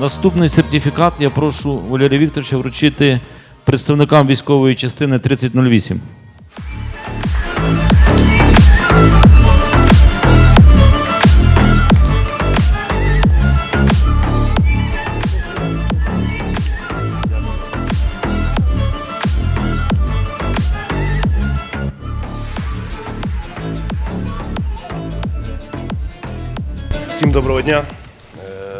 Наступний сертифікат я прошу Валерія Вікторовича вручити представникам військової частини 3008. Всім доброго дня.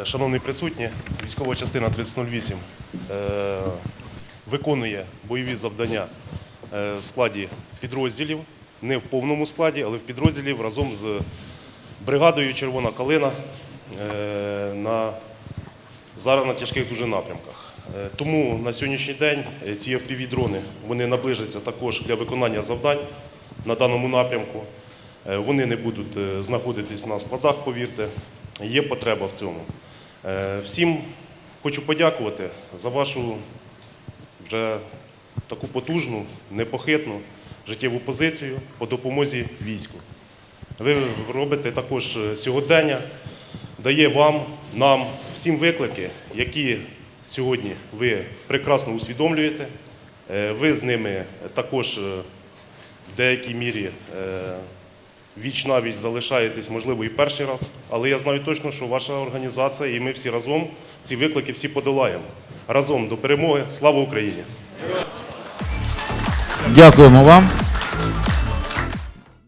Шановні присутні, військова частина 3008 е, виконує бойові завдання е, в складі підрозділів, не в повному складі, але в підрозділів разом з бригадою Червона калина е, на зараз на тяжких дуже напрямках. Тому на сьогоднішній день ці FPV-дрони вони наближаться також для виконання завдань на даному напрямку. Вони не будуть знаходитись на складах, повірте. Є потреба в цьому. Е, Всім хочу подякувати за вашу вже таку потужну, непохитну життєву позицію по допомозі війську. Ви робите також е, сьогодення, дає вам, нам, всім виклики, які сьогодні ви прекрасно усвідомлюєте. Е, Ви з ними також в деякій мірі віч навіч залишаєтесь, можливо, і перший раз. Але я знаю точно, що ваша організація і ми всі разом ці виклики всі подолаємо. Разом до перемоги. Слава Україні! Дякуємо вам.